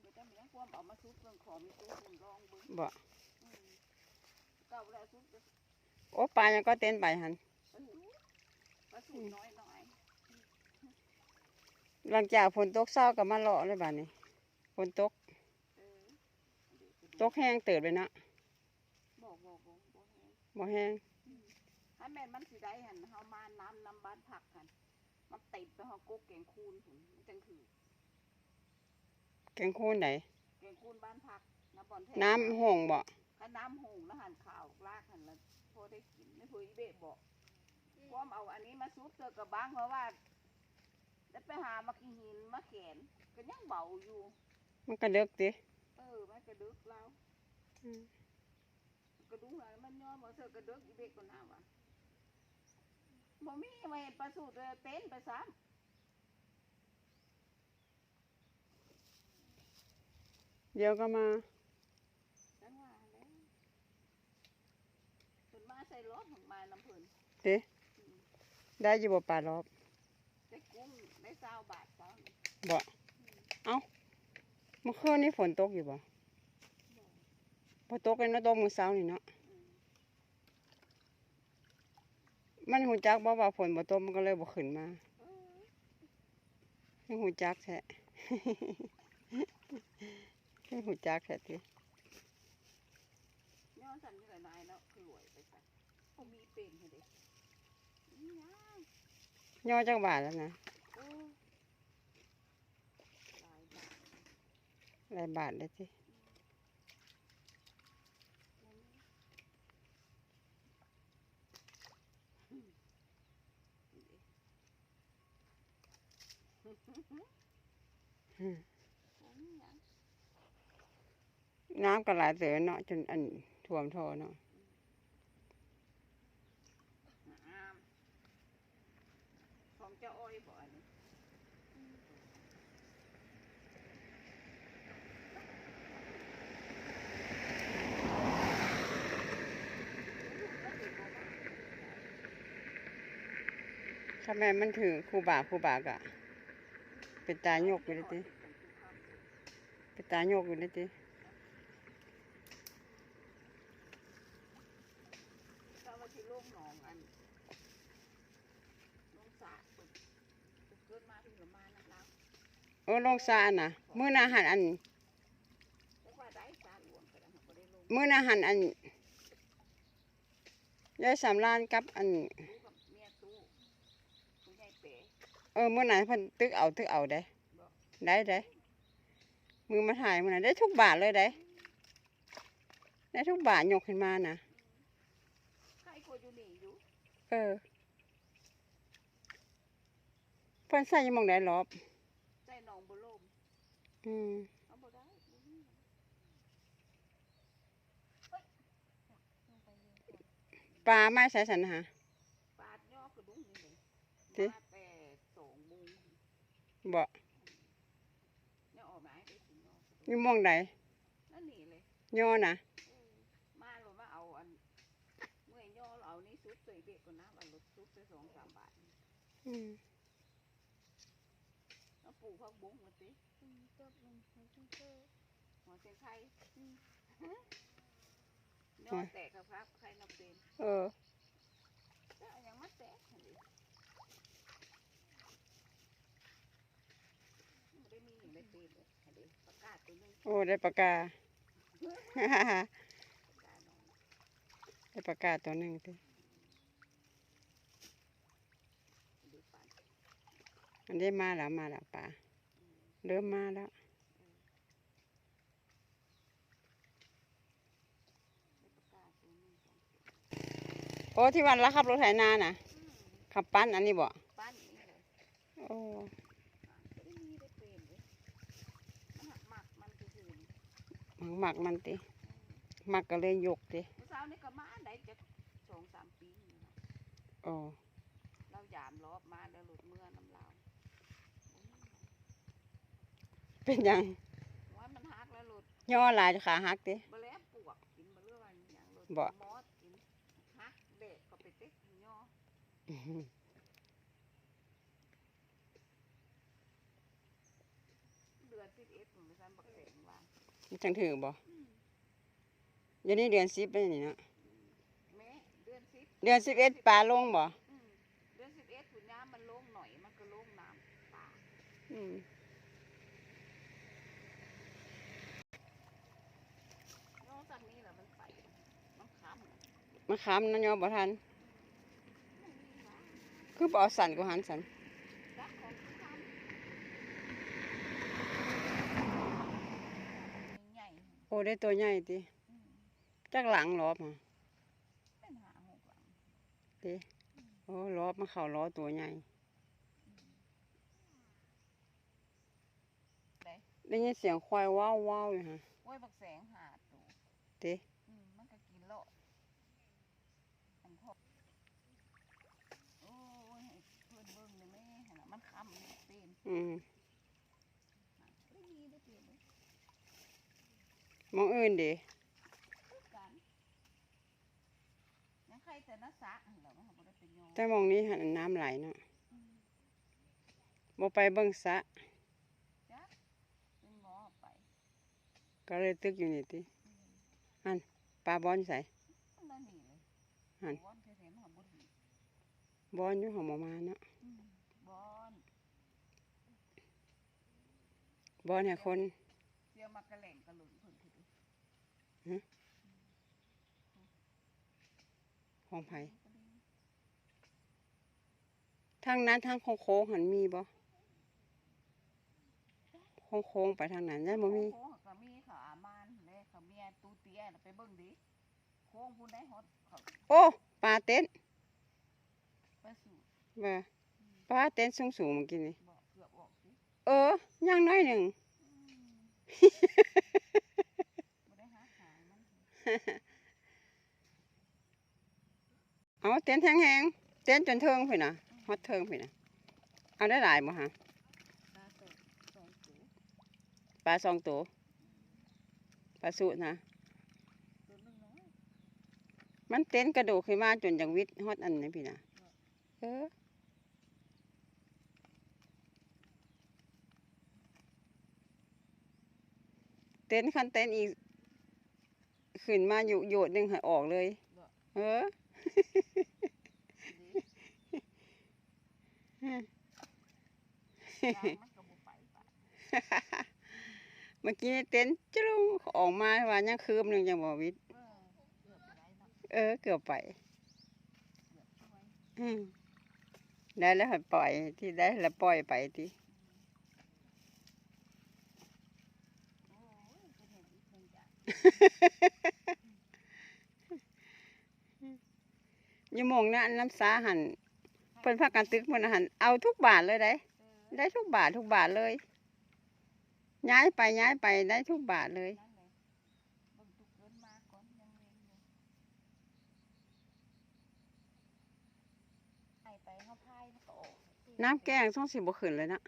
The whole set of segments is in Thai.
ไปตั้งยังความเอามาซุกเรื่องของมีตู้คุณลองเบิ่งบ่อืมเก่าแล้วซุกจะโอ้ปลายังก็เต้นไปหันเออปลาสูตรน้อยน้อยหลังจากฝนตกเศร้าก็มาเลาะเลยบ้านนี้ฝนตกๆเออตกแห้งเติดเลยเนาะบอกบอกบอกบอกให้บ่แห้งให้แม่นมันสิได้หันเฮามาน้ำน้ำบ้านผักกันมันติดไปเฮากุ๊กแกงคูนพุ่นมันจังคือแกงคูนไหนแกงคูนบ้านผักน้ำบอลแท้น้ำหงบ่ถ้าน้ำหงแล้วหันข้าวลากหันแล้วพอได้กินไม่พออีเบะบอกความเอาอันนี้มาซุปเจอกับบ้างเพราะว่าได้ไปหามากินหินมาแขนก็ยังเบาอยู่ มันก็เลิกติเออมันกระดึกแล้วอืมกระดุกแล้วมันย้อนมาเสือกระดึกอีเบกก็น่าวะบ่มีมาเห็นปลาสูตรเลยเต้นไปซ้ เดี๋ยวก็มาำจังว่าแล้วเพิ่นมาใส่รถของมาน้ำเพิ่นติได้อยู่บ่ปลารอบได้กุ้งได้ซาวบาทซาวนี่บ่เมื่อคืนนี้ฝนตกอยู่บ่พอตกเลยเนาะตกมื้อเช้านี่เนาะอืมมันหูจักบ่ว่าฝนบ่ตกมันก็เลยบ่ขึ้นมาเออให้หูจักแท้ ให้หูจักแท้ติย้อนสันนี่แหละนายเนาะคือรวยไปซะเขามีเป็นให้เด้อีหยังย่อจักบาทแล้วนะเออหลายบาทหลายบาทเลยตินั่นนี่อืมนี่เด้ อืม ของอีหยัง น้ำก็หลายเสือเนาะจนอันท่วมท่อเนาะงามของเจ้าอ้อยบ่อันนี้ถ้าแม่นมันถือครูบาครูบากะเป็นตายกอยู่เลยติเป็นตายกอยู่เลยติ ก็ว่าที่ลูกหนองอันลงสระเพิ่นเกิดมาที่ละมานะเรา โอ้ลงซาอันน่ะมื้อนาหันอันแต่ว่าได้สาหลวงก็ได้บ่ได้ลงมื้อนาหันอันยายสำรานกับอันเมียตู้คุณยายเป๋เออมื้อนั้นเพิ่นตึกเอาตึกเอาได้ได้ได้มือมาถ่ายมื้อนั้นได้ทุกบาทเลยได้ได้ทุกบาทยกขึ้นมาน่ะเออเพิ่นใส่ยู่หม่องใดรอบ ใจหนองบ่ลม อืมเอาบ่ได้บ่มีหยังปลาไม้ใส่สันหาปาดย่อกระดุ้งนี่เลยติมาแต่สองโมงบ่เนี่ยออกมาให้ได้สิย่อกระอดุ้งยู่หม่องใดนั่นนี่เลยย่อน่ะ เออมาเรามาเอาอันเมื่อยย่อเราเอานี่ซุปใส่เบ็ดก่อนนะวันรถซุปใส่สองสามบาทอืม แล้วปลูกผักบุ้งมาสิ อืมก็มันมันต้องเจอ หัวเชียงไทยย่อแตกครับครับใครนับเป็นเออแล้วเอายังมาแตกหั่นดิไม่ได้มีอย่างได้เป็นเลยหั่นดิประกาศตัวหนึงโอ้ได้ปากกาประกาศน้องได้ปากกาตัวหนึ่งติดูปันมันได้มาแล้วมาแล้วป่าเริ่มมาแล้ว ได้ประกาศตัวหนึงสองตัว โอ้ที่วันละขับรถไถนาน่ะอืมขับปั้นอันนี้บ่ปั้นนี่เลยโอ้อ่าไม่ได้มีได้เป็นเลยมันหักหมักมันคือหืนหมักหมักมันติหมักก็เลยยกติเมื่อเช้านี่ก็มาได้จะสองสามปีนี่เนาะโอ้เรายามรอบมาแล้วหลุดเมื่อน้ำลาวเป็นหยังว่ามันหักแล้วหลุดย่อหลายขาหักติบแล้วปวกกินบะเรื่อยอย่างหลุดบ่ มอสกินหักเด็กก็ไปเต๊กย่อ อื้อหือ เดือนสิบเอ็ดผมไปสั่นบักแสงว่ามันจังถือบ่เดี๋ยวนี้เดือนสิบแล้วนี่เนาะแม่เดือนสิบเดือนสิบเอ็ดปลาลงบ่อืมเดือนสิบเอ็ดฝุ่นน้ำมันลงหน่อยมันก็ลงน้ำป่าอืมน้องสันนี้แหละมันไปมันค้ำมะขามนั่นยอบ่ทัน คือบ่เอาสั่นกูหันสั่นรักของค้ำใหญ่โอ้ได้ตัวใหญ่ติอืมจักหลังรอบมาเป็นหาหกหลังติโอ้รอบมาเข้ารอตัวใหญ่ได้ได้ยินเสียงควายว้าวว้าวอยู่ฮะโอ้ยบักแสงหาตัวติ อืมมันก็กินเลาะอันพอโอ้ยให้เพื่อนเบิ่งเลยแม่หั่นน่ะมันค้ำมันเป็น อื มได้มีได้เปลี่ยนเลยมองอื่นดิคือกันยังใครแต่นักสะหั่นแหล้วมันบ่ได้เป็นโยมแต่มองนี้หันน้ำไหลเนาะอืมบ่ไปเบิ่งสระจ้ะเป็นหมอไปก็เลยตึกอยู่นี่ติอืมปลาบอลใส่มันนั่นนี่เลยหั่นบอนเคยเห็นหอมบุญบอลอยู่หอมมาเนาะ อืมบอน บอลให้คนเสียมากระแหล่งกระหลุนเพิ่นคือดิของไผทางนั้นทางโค้งๆหันมีบ่โค้งๆไปทางนั้นนั่นบ่มีโค้งๆก็มีเขาอามานเลยเขาเมียตูเตียน่ะไปเบิ่งดิโค้งพุ่นได้ฮอดเขาโอ้ปลาเต้นไปสู่ว่าปลาเต้นสูงๆเมื่อกี้นี่บอกเกือบอ อกสิเออย่างน้อยหนึ่งเอาเต้นแห้งๆเต้นจนเทิงพุ่นะฮอดเทิงพุ่นะเอาได้หลายบ่ฮะปลาสองตัวปลาสุนะ มันเต้นกระโดดขึ้นมาจนจังวิทย์ฮอดอันนี้พี่นะเออ เต้นคันเต้นอีกขึ้นมาอยู่โยดหนึงให้ออกเลย เออดิยางมันก็บ่ไปปะเมื่อกี้เต้นจุลุงออกมาว่ายังคืมหนึงจังบ่วิทย์เออ เกือบไปได้เนาะเออเกือบไปเกือบช่วยอืมได้แล้วให้ปล่อยที่ได้แล้วปล่อยไปที่ โอ้ยเป็นเห็นอีกเพิ่นจ้ะ อ ยู่มงนะน้ำสาหันเพิ่นพากันตึกเพิ่นหันเอาทุกบาทเลยได้ ได้ทุกบาททุกบาทเลย ย้ายไปย้ายไปได้ทุกบาทเลยน้ำแกงต้องสิบ่ขึ้นเลยนะ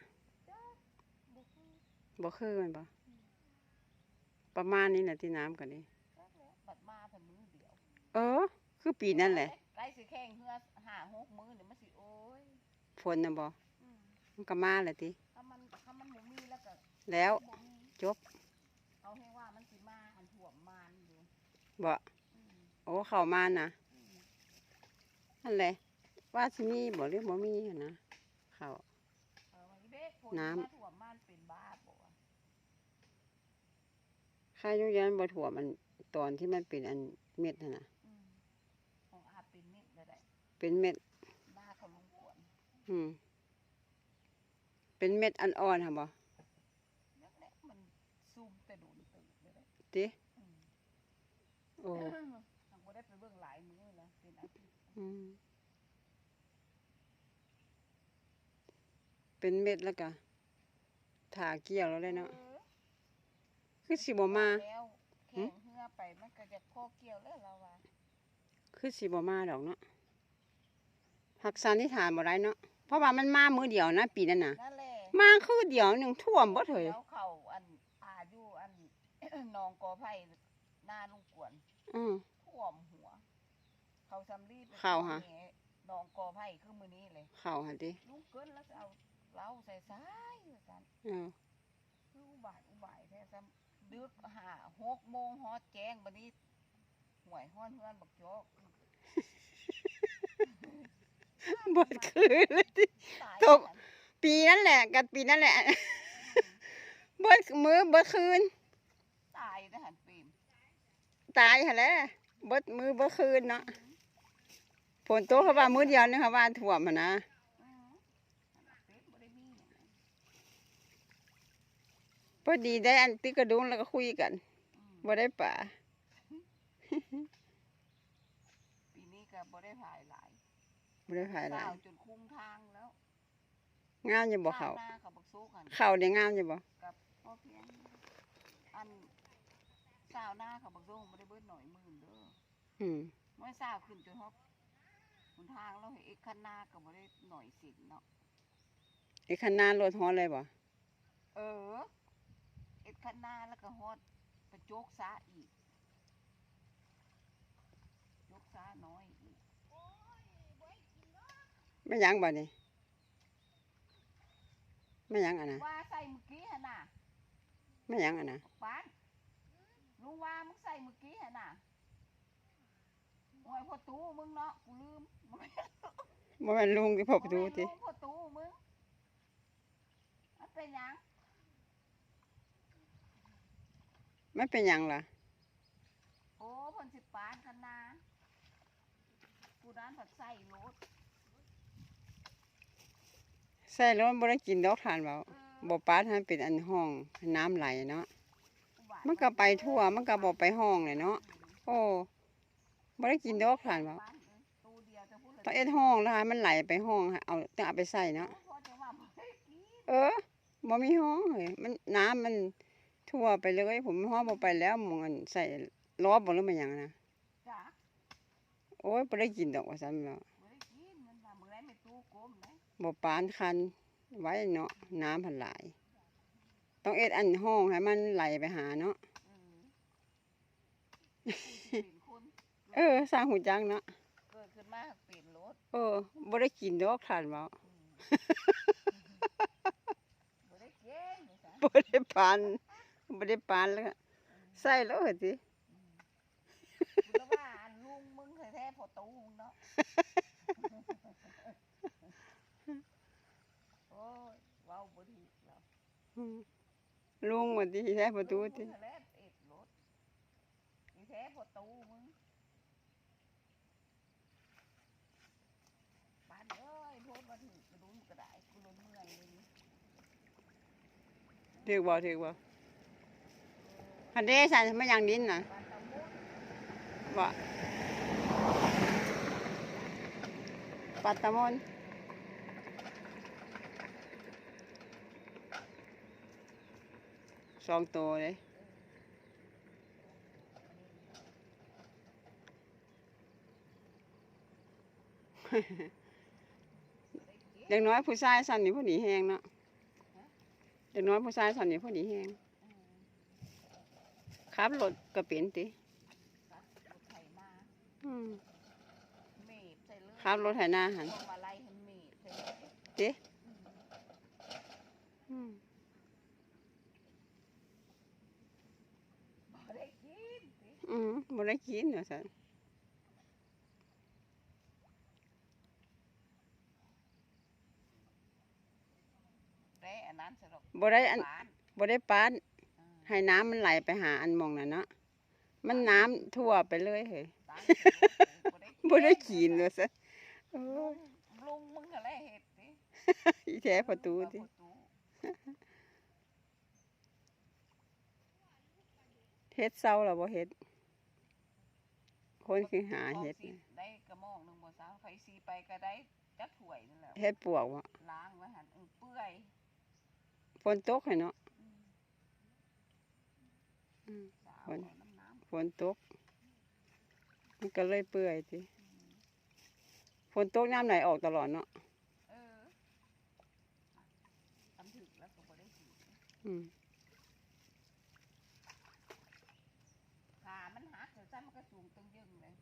บ่คือบ่คือแมันบ่ ประมาณนี้น่ะที่น้ำกันนี่จักแล้วบัดมาเพิ่นมือเดียว เออ คือปีนั่นแหละไก่สิแข่งเฮือห้าหกมื้อนี่มันสิโอ้ยฝนน่ะบ่อืมมันก็มาแหละติถ้ามันถ้ามันบ่มีแล้วก็แล้วบ่มีจบ เอาให้ว่ามันสิมาอันถ่วมมานอยู่บ่อืมโอ้เข้ามาน่ะอืมนั่นแหละว่าสิมีบ่หรือบ่มีหั่นนะเข้าเอาไว้เบ้ฝน้ำ มาถ่วมมานเป็นบ้าบ่วะ ค่ายุยันบ่ถั่วมันตอนที่มันเป็นอันเม็ดนั่นน่ะอืมของอาเป็นเม็ดเลยได้เป็นเม็ดบ้าเขาลงกวนอืม เป็นเม็ดอ่อนๆค่ะบ่นั่นแหละมันซูมแต่โดนตื่นเลยได้ติอืมโอ้ ทางบ่ได้ไปเบิ่งหลายมื้อแล้วเป็นอาทิตย์อืม เป็นเม็ดแล้วก็ถาเกี่ยวแล้วเลยเนาะออ คือสิบ่มา แล้วแข่งเฮือไปมันก็จะข้อเกี่ยวแล้วเราว่าคือสิบ่มาดอกเนาะหักสันนิษฐานบ่ได้เนาะเพราะว่ามันมามื้อเดียวนะปีนั้นน่ะ นั่นแหละมาคือเดียวหนึงท่วมเบิดเลยดี๋วเขาอันอาอยู่อัน หนองกอไผ่หน้าลุงกวนอือ ท่วมหัว เขาสำลีไปเข้าฮะ แหหนองกอไผ่คือมื้อนี้เลยเข้าหั่นติลุงเกินแล้วจะเอาเหล้าใส่ซ้ายว่าซั่นเออคือหบายอุบายแท้ซ้ำ ดึกหาหกโมงฮอดแจ้งบัดนี้ห่วยฮ้อนเฮือนบักโจกเบิดคืนเลยติตายตก ปีนั่นแหละกับปีนั่นแหละ เบิดมือเบิดคืน ตายนะหันปีมตายหั่นแหละเบิดมือเบิดคืนเนาะฝนตกเขาว่ามื้อเดียวนึงเขาว่าท่วมหั่นนะ อือหันน่ะเป็ดบ่ได้มีหยังนะ พอดีได้อันติกระดุงแล้วก็คุยกันอืมบ่ได้ป่าปีนี้ก็บ่ได้ผายหลายบ่ได้ภายหลาเศร้ายจนคุ้มทางแล้วงามอยู่บ่เขาหน้าเขาบักซุกหันเขาได้งามอยู่บ่กับพ่อเพียงอันสาวหน้าเขาบักซุกบ่ได้เบิดหน่อยหมื่นเด้ออืมเมื่อสาวขึ้นจนฮอบหนทางเราเห็นเอกคันหน้าก็บ่ได้หน่อยสินเนาะไอ้คันหน้ารถฮ้อนเลยบ่เออเอก คันหน้าแล้วก็ฮอดประโจกซาอีกโจกซาน้อยอีกแม่หยังบ่นี่แม่หยังอะนะว่าใส่เมื่อกี้หั่นน่ะแม่หยังอะนะปานลุงว่ามึงใส่เมื่อกี้หั่นน่ะโอ้ยพ่อตู้มึงเนาะกูลืมบ่แม่นลุงที่พอประตูติโอ้ยลุงพ่อตู้มึงมันเป็นหยัง มันเป็นหยังล่ะ โอ้เพ่นสิปานคันนากูด้านผัดใส่รถใส่แล้วมันบ่ได้กินดอกทานเว้าเออบ่ปาดให้มันเป็นอันห้องน้ำไหลเนาะ อุบายมันก็ไปทั่ว มันก็บ่ไปห้องเลยเนาะ โอ้บ่ได้กินดอกทานเว้าปานเอ้ยตู้เดียวจะพูดเลยต้องเอ็ดห้องแล้วให้มันไหลไปห้องให้เอาต้องเอาไปใส่เนาะ โอ้ยพ่อจะว่าบ่ได้กินเออบ่มีห้องเฮ้ยมันน้ำมัน ทั่วไปเลยผมห้องบ่ไปแล้วหมองอันใส่ล้อบ่หรือมันหยังนะจ้ะโอ้ยบ่ได้กินดอกว่าซั่นแล้วบ่ได้กินมันว่ามึงได้ไม่ตู้กลมเลยบ่ปานคันไว้เนาะน้ำพันหลายต้องเอ็ดอันห้องให้มันไหลไปหาเนาะเออกูสิเป็นคนเออสร้างหูจักเนาะเกิดขึ้นมาเปลี่ยนรถเออบ่ได้กินดอกทานเว้าอืมบ่ได้เก่งเลยจ้ะบ่ได้ปา นบ่ได้ปานแล้วก็ใส่แล้วเหรอติกูแล้วว่าอันลุงมึงเคยแท้พอตู้มึงเนาะโอ้ยเว้าบ่ดีแล้วอืมลุงว่าติแท้ประตูติลุงมึงแหละเอ็ดรถอีแท้พอตู้มึงปานเอ้ยโทษมาถึงกระดุมกระดาษกูล้นเมื่อยเลยนี่ถูกบ่ถูกบ่ อันเด้ใส่มันยังดินน่ะปานะบ่ปัตตมนสองตัวเลยเด็กน้อยผู้ชายสันนี่พอดีแห้งเนาะเด็กน้อยผู้ชายสันนี่พอดีแห้ง ขับรถก็เป็นติครับรถไถนาอืมเมบใส่เลยขับรถไถนาหันพวงมาลัยให้เมบใส่เลยติอืมบ่ได้กินสิอืมบ่ได้กินว่าซั่นแต่อันนั้นสำหรับบ่ได้อันบ้านบ่ได้ปานอ่า ให้น้ำมันไหลไปหาอันหมองนั่นเนาะมันน้ำทั่วไปเลยเฮ้ยตามที่รถเลยบ่ได้กินว่าซั่นโอ้ลุงยลุงมึงอะไรเห็ดสิอีแท้ประตูติประตูเฮ็ดเซาแล้วบ่เฮ็ด คนคือหาเฮ็ดออมสิได้กระหมองหนึงบ่สาวไฟซีไปก็ได้จักถ้วยนั่นแหละเฮ็ดปวกบ่ล้างไว้หั่นเออเปื่อยฝนตกให้เนาะ อืมอืมสาวคนเอาน้ำน้ำฝนตก มันก็เลยเปื่อยติฝนตกน้ำไหลออกตลอดเนาะเออทำถึกแล้วก็บ่ได้กินอืมขามันหักเดี๋ยวซ้ำมันก็สูงตึงยึงเลย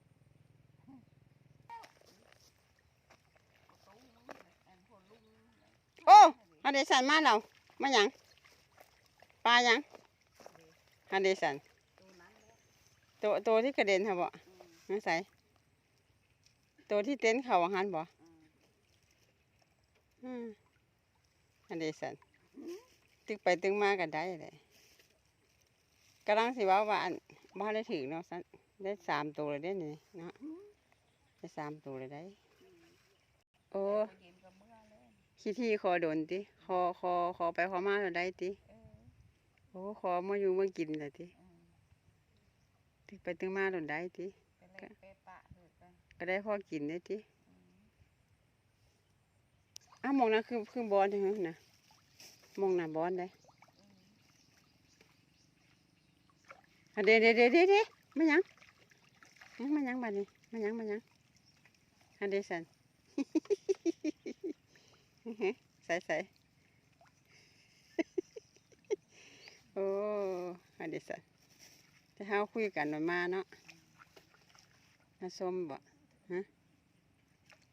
ประตูมึงเลยอันพวกลุงเลยโอ้อันนี้สั่นมาแล้วมาหยังปลายัง ฮันเดสันตัวตัวที่กระเด็นค่ะบ่อืมนั่นใส่ตัวที่เต้นเข่าอาหันบ่อืมอืมฮันเดสันตึกไปตึงมาก็ได้เลยกำลังสิว่าว่าอันบ้านได้ถึงเนาะสันได้สามตัวเลยได้นี่เนาะได้สามตัวเลยได้ โอ้ตัวเย็นก็เมื่อเลยขี้ที่คอโดนติคอคอคอไปคอมาเราได้ติ โอ้คอมาอยู่มากินเลยติอืมตึกไปตึงมาเราได้ติไปเล่นเปปะเถิดไปก็ได้พอกินได้ติอืมอ้าวมองนะคือคือบอลใช่ไหมนะมองหน้าบอลได้อืมอะเดี๋ยวเดี๋ยวเดี๋ยวเดี๋ยวเดี๋ยวมายังหึมายังบัดนี้มายังมายังอันเดสันใส่ใส่ โอ้อันเดสันจะเฮาคุยกันหน่อยมาเนาะมาส้มบ่เพิ่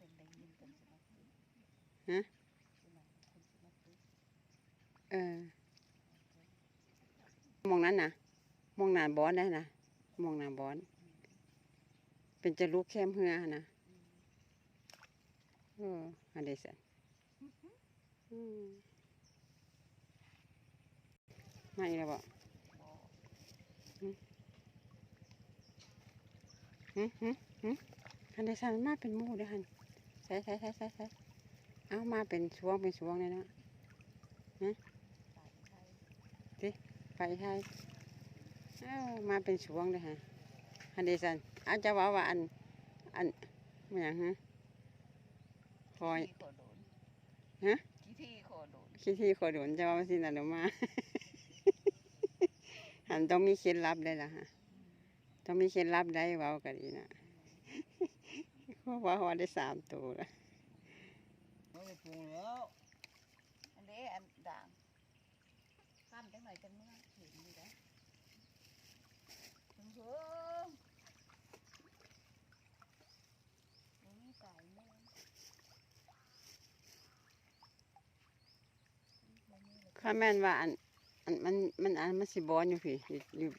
นได้ยินเพิ่นสิมาคุยฮะเออมองนั้นนะมองน้าบอลได้นะมองน้าบอลเป็นจะลุกแคมเหือนะเอออันเดสันอืม มาอีกแล้วบ่บ่หึหึหึอันเดสันมาเป็นหมู่เด้อหันใส่ใส่ใส่ใส่ใส่เอามาเป็นช่วงเป็นช่วงเลยเนาะสายไทยไปไทยเอ้ามาเป็นช่วงเลยฮะอันเดสันอาจจะว่าว่าอันอันมันหยังฮะคอยขี้ขอโดนฮะขี้ที่ขอโดนคิดที่ขอโดนจะว่าสินันออกมา หันต้องมีเคล็ดลับได้ละฮะต้องมีเคล็ดลับได้เว้ากันดีนะเพราะว่าเขาได้สามตัวแล้วไม่ได้ปรุงแล้วอันนี้อันด่างข้ามจังหน่อยจังเมื่อเห็นอยู่ได้ถึงเพิ่งบ่มีสายเมื่อบ่มีเลยข้าแม่นว่าอัน อันมันมันอันมันสิบอนอยู่พี่อยู่อยู่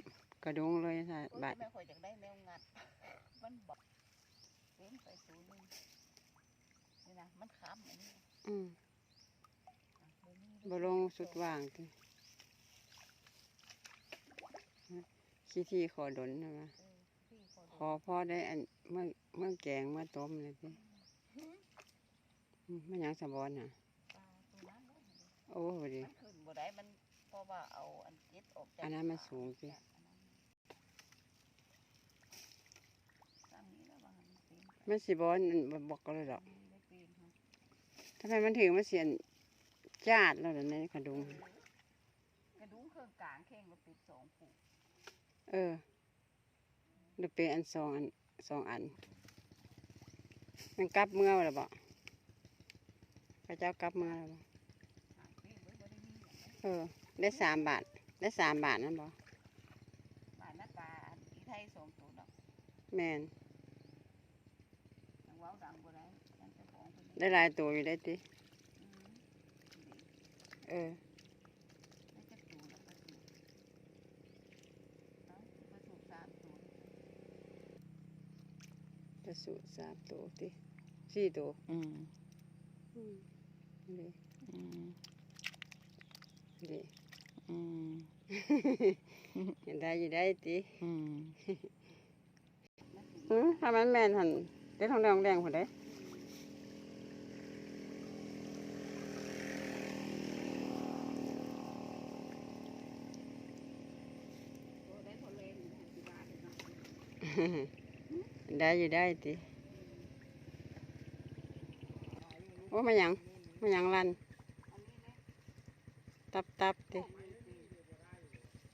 กระดงเลยค่ะโอ้ยบาดแม่ข่อยอยากได้แนวงัด มันบอกเว้นไปศูนย์หนึงนี่นะมันค้ำอันนี้อืมอะบ่มีบลงสุดว่างติขี้ที่ขอดนนะวะเออพี่ขอขดูอพ่อได้อันเมื่อเมื่อแกงเมื่อต้มเลยพี่อืมมันหยังสะบอนน่ะปลาตัวนั้นเนาะโอ้พอดีมันขึ้นบ่ได้มัน เพราะว่าเอาอันเจ็ดออกจากอันนั้นมันสูงสิจากอันนั้นตามนี้แล้วว่ามันเป็นไปมันสิบอนมันบ่บอกกันเลยดอกได้เป็นฮะทำไมมันถึงมาเสียนจาดแล้วเดี๋ยวนี้กระดุง กระดุมเครื่องกลางแข้งมันเป็นสองผูกเออเดี๋ยวเป็นอันสองอันสองอัน มันกลับเมื่อแล้วบ่พระเจ้ากลับเมื่อแล้วบ่หางเป้บ่บ่ได้มีหยังนะเออ ได้สามบาท ได้สามบาทนั่นบ่บ้านหน้าตาอันอีไทยสองตัวเนาะแม่นยังเว้าดังบ่ได้ยังจะฟ้องเพิ่นได้หลายตัวอยู่ได้ติอืมดีเออได้จักตัวแล้วก็ถูกเอ้าก็ถูกสามตัวจะสูตรสามตัวติสี่ตัวอืมอืมนี่อืม นี่อืมเห็น ได้อยู่ได้ติอืมอืมถ้ามันแม่นหันได้ทองแดงแดงพุ่นเด้ตัวได้พอเล่นนะสิบาทเนาะได้อยู่ได้ติโอ้มาหยังมาหยังลันอันนี้เนี่ยตับตับติ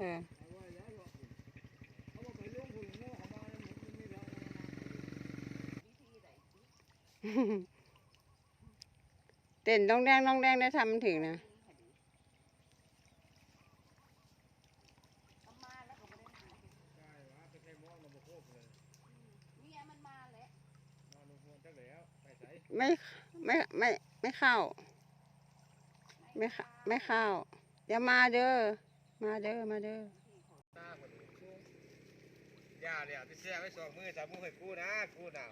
เออเขาบอกไปลงหุ่นโง่เต้นต้องแดงต้องแดงได้ทำถึงนะไม่ไม่ไม่ไม่เข้า ไม่ไม่เข้าอย่ามาเด้อ มาเด้อมาเด้อหน้าคนสูงย่าเนี่ยที่เสียไว้สองมือสามมือให้กูนะกูหนาว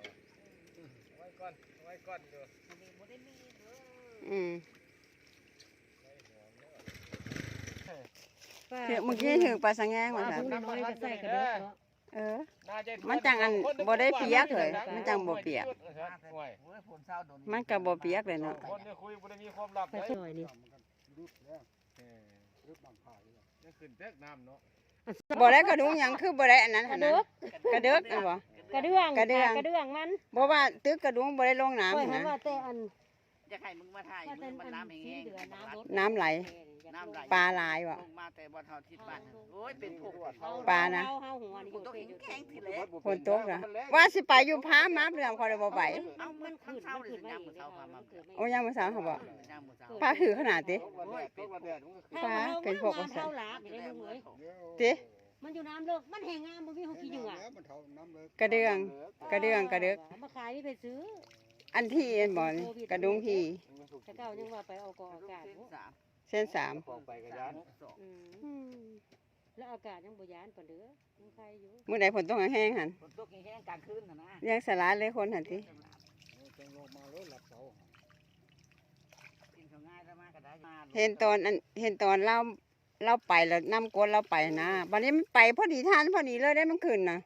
เอาไว้ก่อนเอาไว้ก่อนดูอันนี้บ่ได้มีเด้ออืมไว้หอมเนอะถือเมื่อกี้ถือปลาสังแงงว่าว่าซั่นพุ่งน้อยก็ใส่กระเดกเนาะเออน่าจะมันจังอันบ่ได้เปียกเลยมันจังบ่เปียกห่วยโอ้ยฝนเศร้าโดนมันก็บ่เปียกเลยเนาะคนเนี่ยคุยบ่ได้มีความลับไปเลยซอยนี่ เออรึบบางผ่าเลยนี่ขึ้นแทกน้ำเนาะบ่ได้กระดุงหยังคือบ่ได้อันนั้นหั่นนะกระเดึกอันบ่ กระเดื่องกระเดื่อง กระเดื่องมันบ่ว่าตึกกระดุงบ่ได้ลงน้ำค่อยหั่นเห็นนะว่าแต่อัน จะให้มึงมาถ่ายว่าแต่มึงมันอันน้ำแห้สีงเดือน้ำรถน้ำไหล น้ำไหลปลาหลายว่ะลงมาแต่บ่เท่าทิศบ้านโอ้ยเป็นพวกปลานะเฮาเฮาหัวนี่กูต้องแข็งทีแรกฝนตกนะว่าสิไปอยู่พามาเรื่องเขาได้บ่ไปเอามันขึ้ขึ้นนเศร้ามันเลยขึ้นยาไม่มมื้อเช้าพามาโอ้ยามมื้อเช้าเขาบอกยามมื้อเช้าปลาถือขนาดติตกวันแดดตกวันแดดมันก็ขึ้นปลาเป็นพวกมันเท่าหลาบนี่ได้ลุงเอ้ยติมันอยู่น้ำเลิกมันแห้งงามบ่มีเฮาขี้เหงื่อกระเดื่องกระเดื่องกระเดึกมาขายนี่ไปซื้อ อันที่อันบ่นี่กระดุงที่แต่เก่ายังว่าไปเอากองอากาศเส้นบ่สามเส้นสามออกไปกระยานหกสองอืมอืมแล้วอากาศยังบ่ยานปานเด้อยังใครอยู่ มื้อใดฝนตกแห้งๆหั่นฝนตกแห้งๆกลางคืนน่ะนะยังสลายเลยคนหั่นติจังลงมาเลยหลับเสากินเขาง่ายแล้วมากก็ได้มาเห็นตอนอันเห็นตอนเราเราไปแล้วนำกวนเราไปนะบัดนี้มันไปพอดีทานพอดีเลยได้มันขึ้นน่ะ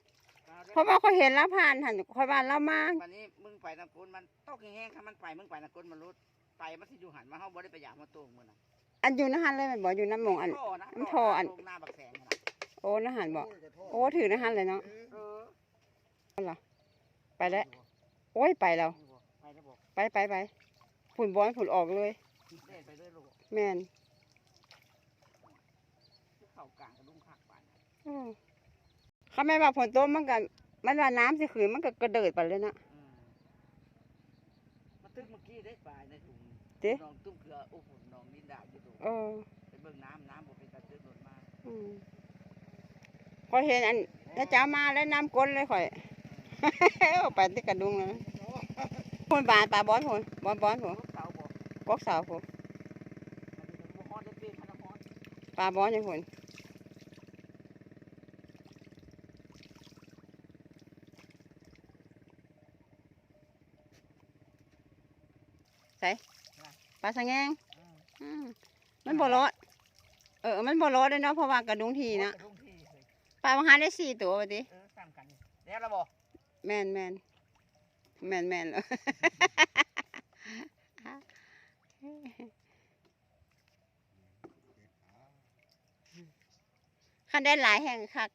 เพราะว่าเขาเห็นเราผ่านหั่นค่อยว่าเรามาวันนี้มึง ไปน้ำกุนมันตกแห้งๆถ้ามันไปมึงไปน้ำกุนมันรุดไปมันสิอยู่หันมาเฮาบ่ได้ไปอยากมาตวงมื้อน่ะอันอยู่นะหันเลยแม่นบ่อยู่น้ำหมองอัน ท่อนะมันท่ออันลงหน้าบักแสงน่ะโอ้นะหันบ่โอ้ถือนะหันเลยเนาะเออไปแล้วโอ้ยไปแล้วไปแล้วบอกไปไปไปผุนบอลผุนออกเลย เล่นไปเรื่อยลูกแม่นเข้ากลางกระดุมคักปานนั้น อืมเขาไม่ว่าฝนตกมันก็มันว่าน้ำสิขืนมันก็กระเดิดไปเลยนะ อืมมาตึกเมื่อกี้ได้ปลาในถุง เจ๊น้องตุ้มเกลือโอ้โหน้องนินดาอยู่ตรงเออไปเบิ่งน้ำน้ำบ่เป็นตาตึกโดนมาอืมพอเห็นอันแล้วจ้ามาแล้วน้ำก้นเลยข่อย เอาไปที่กระดุงเลยนะคนบานปลาบอลผนบอลบอลผนรถเสาบ่กอกสาวผนมันจะบ่ฮอดได้เป็นขนาดฮอดปลาบอลยังผนใส่ปลาสังแงงอืมอืมมันบ่รอดเออ มันบ่รอดเลยเนาะเพราะว่ากระดุงทีนะกระดุมที่เลยปลาบางหาได้สี่ตัวว่าติเออซ้ำกันนี่แล้วละบ่แม่นแม่นแม่นแม่นเลยคันได้หลายแห่งคัก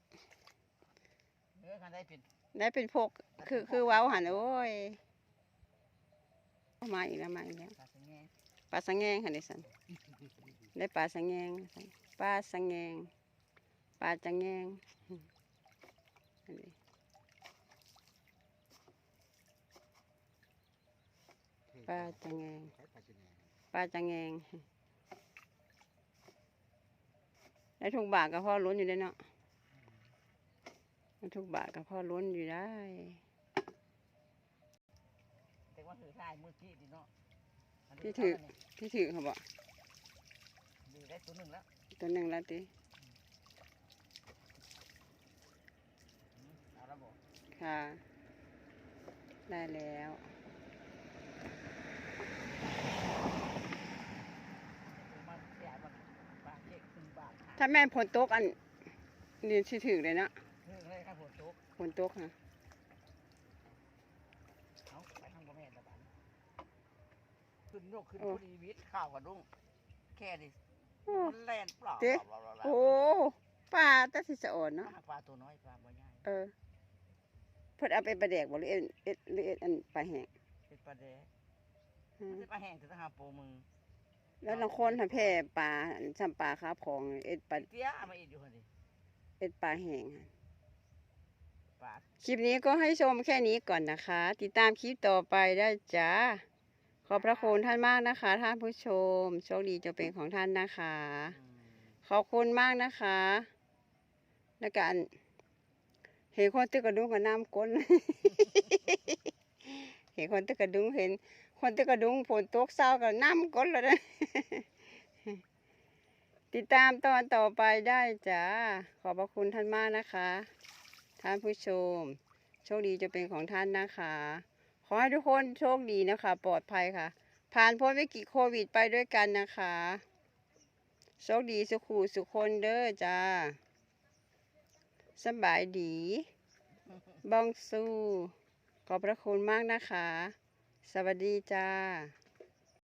เออคันได้เป็นได้เป็นพก คือคือเว้าหันโอ้ย มาอีกแล้วมาอีกแล้วปลาสังแง ปลาสังแงงค่ะดิสันได้ปลาสังแงงปลาสังแงงปลาจังแงงอันนี้ปลาจังแงงปลาจังแงงได้ทุกบาทกับพ่อล้นอยู่ได้เนาะได้ทุกบาทกับพ่อล้นอยู่ได้ แต่ว่าถือถ่ายมือกี้ดิเนาะน ที่นี้ถือเาเนี่ยที่ถือเขาบอกดีได้ตัวหนึ่งแล้วตัวหนึ่งแล้วติอืมเอาละบ่ค่ะ ได้แล้วมาเสียบ่ปลาเจ๊กขึ้นบาทถ้าแม่นฝนตกอันนี่สิถึงเลยเนาะเฮ้ยเลยครับผมตกฝนตกฮะ เอาไปทางบ่แม่นละบาด ขึ้นโยกขึ้นพอดีวิทย์ข้าวกระดุงแค่นี้โอ้มันแล่นเปล่าเจ๊ เปล่าเปล่าเปล่าโอ้ปลาแต่สิสะอ่อนเนาะปลาตัวน้อยปลาบ่ใหญ่เออเพิ่นเอาไปประแดกบ่หรือเอ็นเอ็ดหรือเอ็ดอันปลาแห้งเป็นปลาแดกอืมเป็นปลาแห้งถึงหาโปรมึงแล้วลางคนถ้าแพ้ปลาอันซ้ำปลาคาบของเอ็ดปลาเตี้ยเอามาอีกอยู่หั่นดิเอ็ดปลาแห้งหั่นปลา คลิปนี้ก็ให้ชมแค่นี้ก่อนนะคะ ติดตามคลิปต่อไปได้จ้า ขอบพระคุณท่านมากนะคะ ท่านผู้ชม โชคดีจะเป็นของท่านนะคะอืมขอบคุณมากนะคะแล้วกันเห็นคนตึกกระดุงกับน้ำก้น เห็นคนตึกกระดุงเห็น คนตึกกระดุงฝนตกเศร้ากับน้ำก้นเลยนะติดตามตอนต่อไปได้จ้าขอบพระคุณท่านมากนะคะ ท่านผู้ชม โชคดีจะเป็นของท่านนะคะข อให้ทุกคนโชคดีนะคะ ปลอดภัยค่ะ ผ่านพ้นวิกฤตโควิดไปด้วยกันนะคะ โชคดีสุขูสุขคนเด้อจ้าสบายดีบ้องสู้ขอบพระคุณมากนะคะ สวัสดีจ้า